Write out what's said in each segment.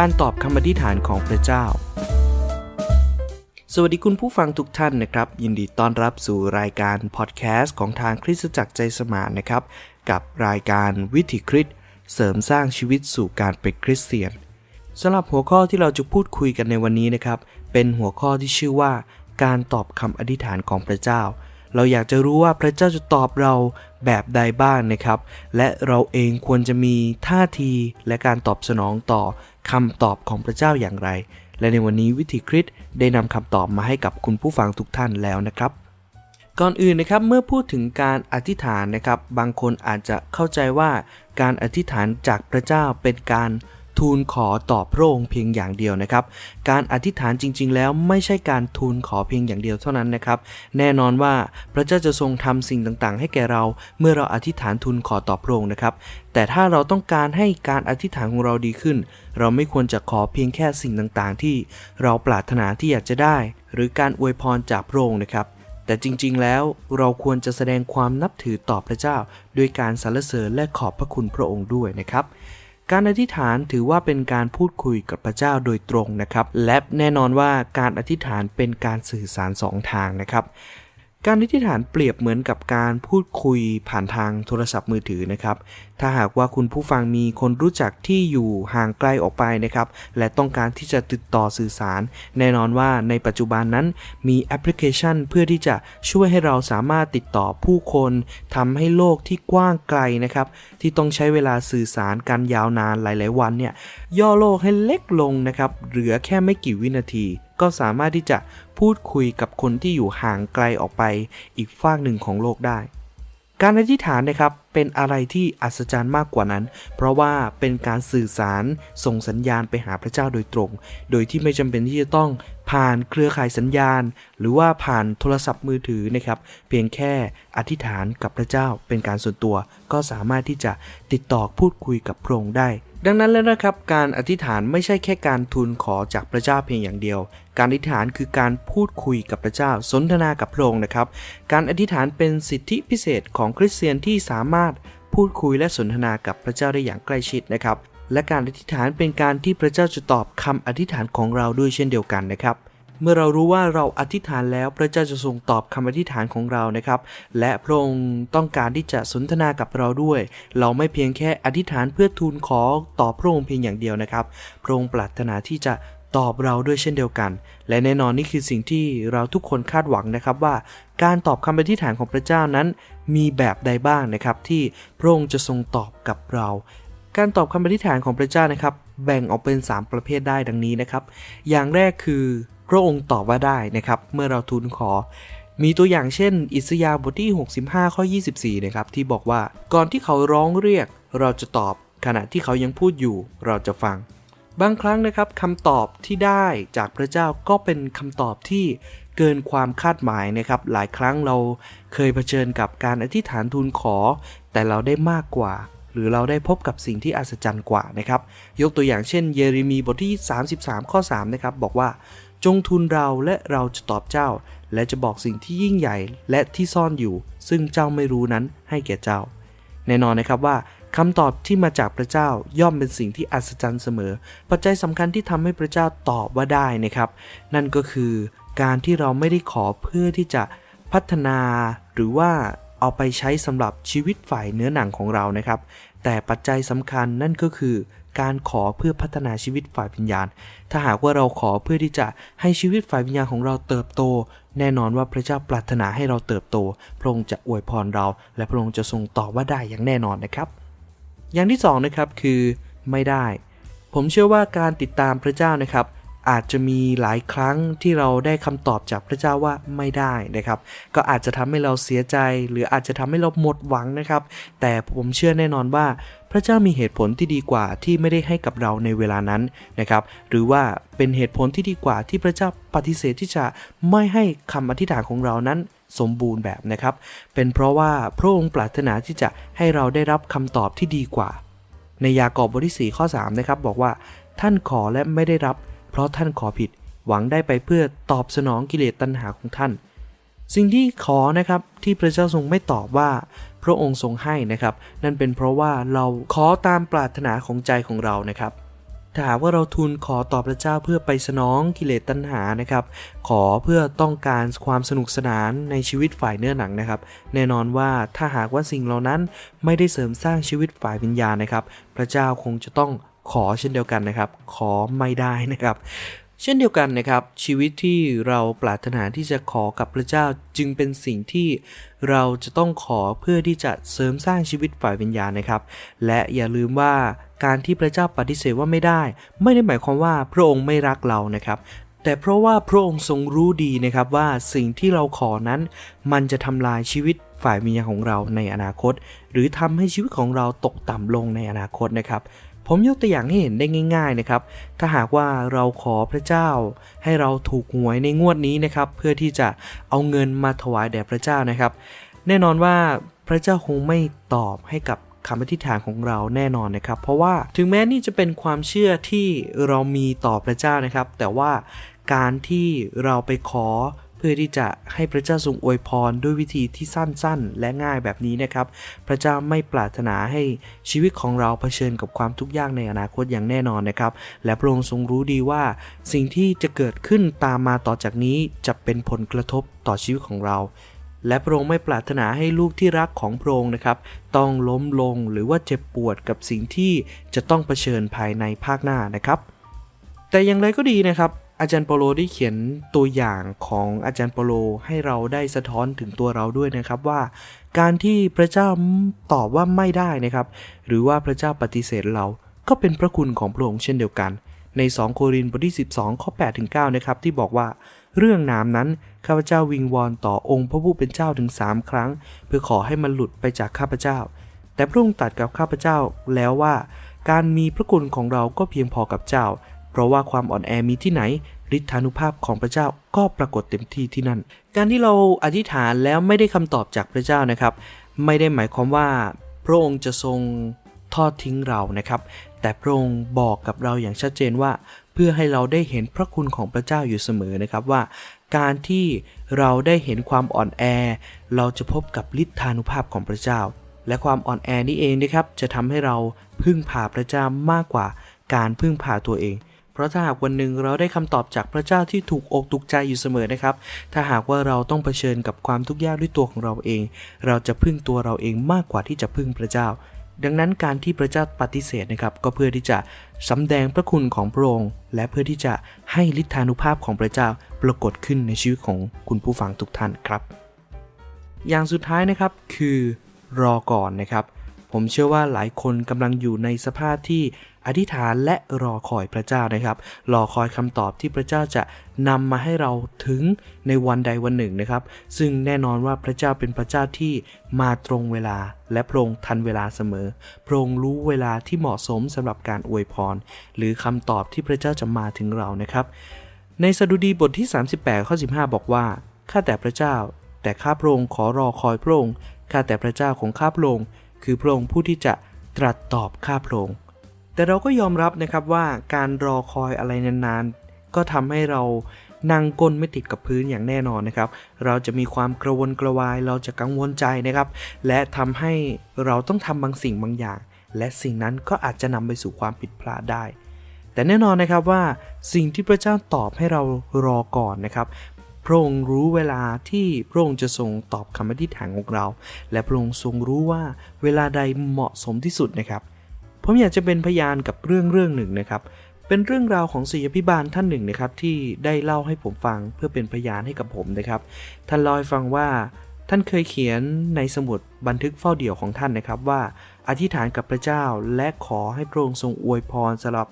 การตอบคำอธิษฐานของพระเจ้า สวัสดีคุณผู้ฟังทุกท่านนะครับ ยินดีต้อนรับสู่รายการพอดแคสต์ของทางคริสตจักรใจสมานนะครับ กับรายการวิถีคริสต์เสริมสร้างชีวิตสู่การเป็นคริสเตียนสำหรับหัวข้อที่เราจะพูดคุยกันในวันนี้นะครับ เป็นหัวข้อที่ชื่อว่า การตอบคำอธิษฐานของพระเจ้า เราอยากจะรู้ว่าพระเจ้าจะตอบเราแบบใดบ้างนะครับ และเราเองควรจะมีท่าทีและการตอบสนองต่อ คำตอบของพระเจ้าอย่างไร และในวันนี้วิธีคริสได้นำคำตอบมาให้กับคุณผู้ฟังทุกท่านแล้วนะครับ ก่อนอื่นนะครับเมื่อพูดถึงการอธิษฐานนะครับ บางคนอาจจะเข้าใจว่าการอธิษฐานจากพระเจ้าเป็นการ ทูลขอต่อพระองค์เพียงอย่างเดียวนะครับ การอธิษฐานจริง ๆ แล้วไม่ใช่การทูลขอเพียงอย่างเดียวเท่านั้นนะครับ แน่นอนว่าพระเจ้าจะทรงทำสิ่งต่างๆ ให้แก่เรา เมื่อเราอธิษฐานทูลขอต่อพระองค์นะครับ แต่ถ้าเราต้องการให้การอธิษฐานของเราดีขึ้น เราไม่ควรจะขอเพียงแค่สิ่งต่างๆ ที่เราปรารถนาที่อยากจะได้ หรือการอวยพรจากพระองค์นะครับแต่จริงๆ แล้วเราควรจะแสดงความนับถือต่อพระเจ้า ด้วยการสรรเสริญและขอบพระคุณพระองค์ด้วยนะครับ การอธิษฐานถือว่าเป็นการพูดคุยกับพระเจ้าโดยตรงนะครับ และแน่นอนว่าการอธิษฐานเป็นการสื่อสารสองทางนะครับ การอธิษฐานเปรียบเหมือนกับการพูดคุยผ่านทางโทรศัพท์มือถือนะครับ ถ้าหากว่าคุณผู้ฟังมีคนรู้จักที่อยู่ห่างไกลออกไปนะครับ และต้องการที่จะติดต่อสื่อสาร แน่นอนว่าในปัจจุบันนั้นมีแอปพลิเคชันเพื่อที่จะช่วยให้เราสามารถติดต่อผู้คนทำให้โลกที่กว้างไกลนะครับ ที่ต้องใช้เวลาสื่อสารกันยาวนานหลาย ๆ วันเนี่ยย่อโลกให้เล็กลงนะครับเหลือแค่ไม่กี่วินาที ก็สามารถที่จะพูดคุยกับคนที่อยู่ห่างไกลออกไปอีกฝากหนึ่งของโลกได้ การอธิษฐานนะครับเป็นอะไรที่อัศจรรย์มากกว่านั้น เพราะว่าเป็นการสื่อสารส่งสัญญาณไปหาพระเจ้าโดยตรง โดยที่ไม่จำเป็นที่จะต้อง ผ่านเครือข่ายสัญญาณ หรือว่าผ่านโทรศัพท์มือถือนะครับ เพียงแค่อธิษฐานกับพระเจ้าเป็นการส่วนตัว ก็สามารถที่จะติดต่อพูดคุยกับพระองค์ได้ ดังนั้นแล้วนะครับการอธิษฐานไม่ใช่แค่การทูลขอจากพระเจ้าเพียงอย่างเดียว การอธิษฐานคือการพูดคุยกับพระเจ้าสนทนากับพระองค์นะครับ การอธิษฐานเป็นสิทธิพิเศษของคริสเตียนที่สามารถพูดคุยและสนทนากับพระเจ้าได้อย่างใกล้ชิดนะครับและการอธิษฐานเป็นการที่พระเจ้าจะตอบคำอธิษฐานของเราด้วยเช่นเดียวกันนะครับ เมื่อเรารู้ว่าเราอธิษฐานแล้วพระเจ้าจะทรงตอบคำอธิษฐานของเรานะครับ และพระองค์ต้องการที่จะสนทนากับเราด้วย เราไม่เพียงแค่อธิษฐานเพื่อทูลขอต่อพระองค์เพียงอย่างเดียวนะครับ พระองค์ปรารถนาที่จะตอบเราด้วยเช่นเดียวกัน และแน่นอนนี่คือสิ่งที่เราทุกคนคาดหวังนะครับว่า การตอบคำอธิษฐานของพระเจ้านั้น มีแบบใดบ้างนะครับที่พระองค์จะทรงตอบกับเรา การตอบคำอธิษฐานของพระเจ้านะครับ แบ่งออกเป็น 3 ประเภทได้ดังนี้นะครับ อย่างแรกคือ ระองค์ตอบว่าได้นะครับ เมื่อเราทูลขอ มีตัวอย่างเช่น อิสยาห์บทที่ 65 ข้อ 24 นะครับ ที่บอกว่าก่อนที่เขาร้องเรียก เราจะตอบ ขณะที่เขายังพูดอยู่เราจะฟัง บางครั้งนะครับคำตอบที่ได้จากพระเจ้าก็เป็นคำตอบที่เกินความคาดหมายนะครับ หลายครั้งเราเคยเผชิญกับการอธิษฐานทูลขอ แต่เราได้มากกว่า หรือเราได้พบกับสิ่งที่อัศจรรย์กว่านะครับ ยกตัวอย่างเช่น เยเรมีบทที่ 33 ข้อ 3 นะครับ บอกว่าจงทูลเราและเราจะตอบเจ้า และจะบอกสิ่งที่ยิ่งใหญ่และที่ซ่อนอยู่ ซึ่งเจ้าไม่รู้นั้นให้แก่เจ้า แน่นอนนะครับว่าคำตอบที่มาจากพระเจ้าย่อมเป็นสิ่งที่อัศจรรย์เสมอ ปัจจัยสำคัญที่ทำให้พระเจ้าตอบว่าได้นะครับ นั่นก็คือการที่เราไม่ได้ขอเพื่อที่จะพัฒนา หรือว่าเอาไปใช้สำหรับชีวิตฝ่ายเนื้อหนังของเรานะครับ แต่ปัจจัยสำคัญนั่นก็คือ การขอเพื่อพัฒนาชีวิตฝ่ายวิญญาณ ถ้าหากว่าเราขอเพื่อที่จะให้ชีวิตฝ่ายวิญญาณของเราเติบโต แน่นอนว่าพระเจ้าปรารถนาให้เราเติบโต พระองค์จะอวยพรเรา และพระองค์จะทรงตอบว่าได้อย่างแน่นอนนะครับ อย่างที่สองนะครับคือไม่ได้ ผมเชื่อว่าการติดตามพระเจ้านะครับอาจจะมีหลายครั้งที่เราได้คำตอบจากพระเจ้าว่าไม่ได้นะครับ ก็อาจจะทำให้เราเสียใจ หรืออาจจะทำให้เราหมดหวังนะครับ แต่ผมเชื่อแน่นอนว่า ระเจ้ามีเหตุผลที่ดีกว่าที่ไม่ได้ให้กับเราในเวลานั้นนะครับ หรือว่าเป็นเหตุผลที่ดีกว่าที่พระเจ้าปฏิเสธที่จะไม่ให้คำอธิษฐานของเรานั้นสมบูรณ์แบบนะครับ เป็นเพราะว่าพระองค์ปรารถนาที่จะให้เราได้รับคำตอบที่ดีกว่า ในยากอบบทที่4ข้อ3นะครับบอกว่า ท่านขอและไม่ได้รับ เพราะท่านขอผิด หวังได้ไปเพื่อตอบสนองกิเลสตัณหาของท่าน สิ่งที่ขอนะครับที่พระเจ้าทรงไม่ตอบว่าพระองค์ทรงให้นะครับ นั่นเป็นเพราะว่าเราขอตามปรารถนาของใจของเรานะครับถ้าหากว่าเราทูลขอต่อพระเจ้าเพื่อไปสนองกิเลสตัณหานะครับ ขอเพื่อต้องการความสนุกสนานในชีวิตฝ่ายเนื้อหนังนะครับ แน่นอนว่าถ้าหากว่าสิ่งเหล่านั้นไม่ได้เสริมสร้างชีวิตฝ่ายวิญญาณนะครับ พระเจ้าคงจะต้องขอเช่นเดียวกันนะครับ ขอไม่ได้นะครับ เช่นเดียวกันนะครับ ชีวิตที่เราปรารถนาที่จะขอกับพระเจ้าจึงเป็นสิ่งที่เราจะต้องขอเพื่อที่จะเสริมสร้างชีวิตฝ่ายวิญญาณนะครับ และอย่าลืมว่าการที่พระเจ้าปฏิเสธว่าไม่ได้ ไม่ได้หมายความว่าพระองค์ไม่รักเรานะครับ แต่เพราะว่าพระองค์ทรงรู้ดีนะครับว่าสิ่งที่เราขอนั้น มันจะทำลายชีวิตฝ่ายวิญญาณของเราในอนาคต หรือทำให้ชีวิตของเราตกต่ำลงในอนาคตนะครับ ผมยกตัวอย่างให้เห็นได้ง่าย ๆนะครับ ถ้าหากว่าเราขอพระเจ้า ให้เราถูกหวยในงวดนี้นะครับ เพื่อที่จะเอาเงินมาถวายแด่พระเจ้านะครับ แน่นอนว่าพระเจ้าคงไม่ตอบให้กับคำอธิษฐานของเราแน่นอนนะครับ เพราะว่าถึงแม้นี่จะเป็นความเชื่อที่เรามีต่อพระเจ้านะครับ แต่ว่าการที่เราไปขอ พื่อที่จะให้พระเจ้าทรงอวยพรด้วยวิธีที่สั้นๆ และง่ายแบบนี้นะครับ พระเจ้าไม่ปรารถนาให้ชีวิตของเราเผชิญกับความทุกข์ยากในอนาคตอย่างแน่นอนนะครับ และพระองค์ทรงรู้ดีว่า สิ่งที่จะเกิดขึ้นตามมาต่อจากนี้จะเป็นผลกระทบต่อชีวิตของเราและพระองค์ไม่ปรารถนาให้ลูกที่รักของพระองค์นะครับ ต้องล้มลงหรือว่าเจ็บปวดกับสิ่งที่จะต้องเผชิญภายในภาคหน้านะครับ แต่อย่างไรก็ดีนะครับ อาจารย์เปโลได้เขียนตัวอย่างของอาจารย์เปโลให้เราได้สะท้อนถึงตัวเราด้วยนะครับว่า การที่พระเจ้าตอบว่าไม่ได้นะครับ หรือว่าพระเจ้าปฏิเสธเราก็เป็นพระคุณของพระองค์เช่นเดียวกัน ใน 2 โครินธ์บทที่ 12 ข้อ8ถึง9นะครับที่บอกว่า เรื่องน้ำนั้นข้าพเจ้าวิงวอนต่อองค์พระผู้เป็นเจ้าถึง 3 ครั้ง เพื่อขอให้มันหลุดไปจากข้าพเจ้า แต่พระองค์ตัดกับข้าพเจ้าแล้วว่า การมีพระคุณของเราก็เพียงพอกับเจ้า เพราะว่าความอ่อนแอมีที่ไหนฤทธานุภาพของพระเจ้าก็ปรากฏเต็มที่ที่นั่น การที่เราอธิษฐานแล้วไม่ได้คำตอบจากพระเจ้านะครับ ไม่ได้หมายความว่าพระองค์จะทรงทอดทิ้งเรานะครับ แต่พระองค์บอกกับเราอย่างชัดเจนว่า เพื่อให้เราได้เห็นพระคุณของพระเจ้าอยู่เสมอนะครับว่า การที่เราได้เห็นความอ่อนแอ เราจะพบกับฤทธานุภาพของพระเจ้า และความอ่อนแอนี้เองนะครับ จะทำให้เราพึ่งพาพระเจ้ามากกว่าการพึ่งพาตัวเอง เพราะถ้าหากวันหนึ่งเราได้คำตอบจากพระเจ้าที่ถูกอกถูกใจอยู่เสมอนะครับ ถ้าหากว่าเราต้องเผชิญกับความทุกข์ยากด้วยตัวของเราเอง เราจะพึ่งตัวเราเองมากกว่าที่จะพึ่งพระเจ้า ดังนั้นการที่พระเจ้าปฏิเสธนะครับ ก็เพื่อที่จะสำแดงพระคุณของพระองค์ และเพื่อที่จะให้ฤทธานุภาพของพระเจ้าปรากฏขึ้นในชีวิตของคุณผู้ฟังทุกท่านครับ อย่างสุดท้ายนะครับคือรอก่อนนะครับ ผมเชื่อว่าหลายคนกำลังอยู่ในสภาพที่อธิษฐานและรอคอยพระเจ้านะครับ รอคอยคำตอบที่พระเจ้าจะนำมาให้เราถึงในวันใดวันหนึ่งนะครับ ซึ่งแน่นอนว่าพระเจ้าเป็นพระเจ้าที่มาตรงเวลา และพระองค์ทันเวลาเสมอ พระองค์รู้เวลาที่เหมาะสมสำหรับการอวยพร หรือคำตอบที่พระเจ้าจะมาถึงเรานะครับ ในสดุดีบทที่ 38ข้อ15 บอกว่าข้าแต่พระเจ้า แต่ข้าพระองค์ขอรอคอยพระองค์ข้าแต่พระเจ้าของข้าพระองค์ คือพระองค์ผู้ที่จะตรัสตอบข้าพระองค์ แต่เราก็ยอมรับนะครับว่าการรอคอยอะไรนานๆ ก็ทำให้เรานั่งก้นไม่ติดกับพื้นอย่างแน่นอนนะครับ เราจะมีความกระวนกระวาย เราจะกังวลใจนะครับ และทำให้เราต้องทำบางสิ่งบางอย่าง และสิ่งนั้นก็อาจจะนำไปสู่ความผิดพลาดได้ แต่แน่นอนนะครับว่าสิ่งที่พระเจ้าตอบให้เรารอก่อนนะครับ พระองค์รู้เวลาที่พระองค์จะทรงตอบคำอธิษฐานของเรา และพระองค์ทรงรู้ว่าเวลาใดเหมาะสมที่สุดนะครับ ผมอยากจะเป็นพยานกับเรื่องเรื่องหนึ่งนะครับ เป็นเรื่องราวของศิษยพิบาลท่านหนึ่งนะครับที่ได้เล่าให้ผมฟังเพื่อเป็นพยานให้กับผมนะครับ ท่านล่าให้ฟังว่าท่านเคยเขียนในสมุดบันทึกเฝ้าเดี่ยวของท่านนะครับว่าอธิษฐานกับพระเจ้าและขอให้พระองค์ทรงอวยพรสำหรับ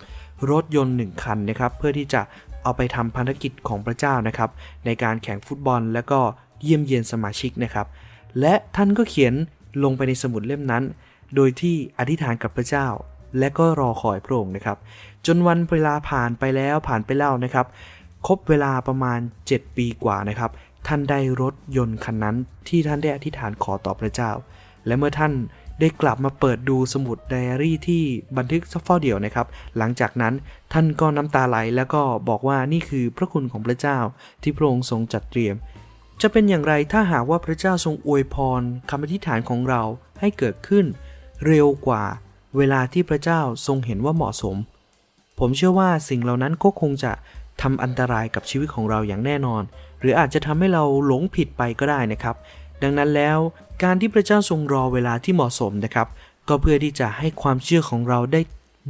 รถยนต์หนึ่งคันนะครับ เพื่อที่จะ เอาไปทำภารกิจของพระเจ้านะครับ ในการแข่งฟุตบอลและก็เยี่ยมเยียนสมาชิกนะครับ และท่านก็เขียนลงไปในสมุดเล่มนั้น โดยที่อธิษฐานกับพระเจ้า และก็รอคอยพระองค์นะครับ จนวันเวลาผ่านไปแล้วผ่านไปเล่านะครับ ครบเวลาประมาณ 7 ปีกว่านะครับ ท่านได้รถยนต์คันนั้นที่ท่านได้อธิษฐานขอต่อพระเจ้า และเมื่อท่าน ได้กลับมาเปิดดูสมุดไดอารี่ที่บันทึกเฝ้าเดี่ยวนะครับ หลังจากนั้นท่านก็น้ำตาไหลแล้วก็บอกว่านี่คือพระคุณของพระเจ้าที่พระองค์ทรงจัดเตรียม จะเป็นอย่างไรถ้าหากว่าพระเจ้าทรงอวยพรคำอธิษฐานของเราให้เกิดขึ้น เร็วกว่าเวลาที่พระเจ้าทรงเห็นว่าเหมาะสม ผมเชื่อว่าสิ่งเหล่านั้นก็คงจะทำอันตรายกับชีวิตของเราอย่างแน่นอน หรืออาจจะทำให้เราหลงผิดไปก็ได้นะครับ ดังนั้นแล้ว การที่พระเจ้าทรงรอเวลาที่เหมาะสมนะครับ ก็เพื่อที่จะให้ความเชื่อของเราได้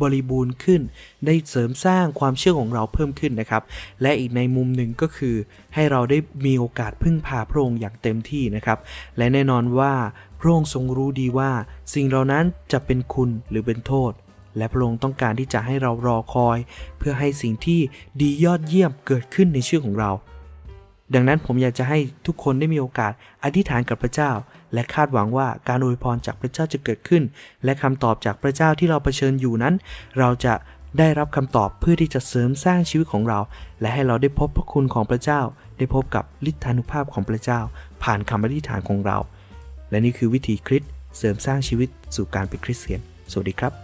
บริบูรณ์ขึ้น ได้เสริมสร้างความเชื่อของเราเพิ่มขึ้นนะครับ และอีกในมุมหนึ่งก็คือ ให้เราได้มีโอกาสพึ่งพาพระองค์อย่างเต็มที่นะครับ และแน่นอนว่าพระองค์ทรงรู้ดีว่า สิ่งเหล่านั้นจะเป็นคุณหรือเป็นโทษ และพระองค์ต้องการที่จะให้เรารอคอย เพื่อให้สิ่งที่ดียอดเยี่ยมเกิดขึ้นในชื่อของเรา ดังนั้นผมอยากจะให้ทุกคนได้มีโอกาสอธิษฐานกับพระเจ้า และคาดหวังว่าการอวยพรจากพระเจ้าจะเกิดขึ้น และคำตอบจากพระเจ้าที่เราเผชิญอยู่นั้น เราจะได้รับคำตอบเพื่อที่จะเสริมสร้างชีวิตของเรา และให้เราได้พบพระคุณของพระเจ้า ได้พบกับฤทธานุภาพของพระเจ้า ผ่านคำอธิษฐานของเรา และนี่คือวิธีคริสเสริมสร้างชีวิตสู่การเป็นคริสเตียน สวัสดีครับ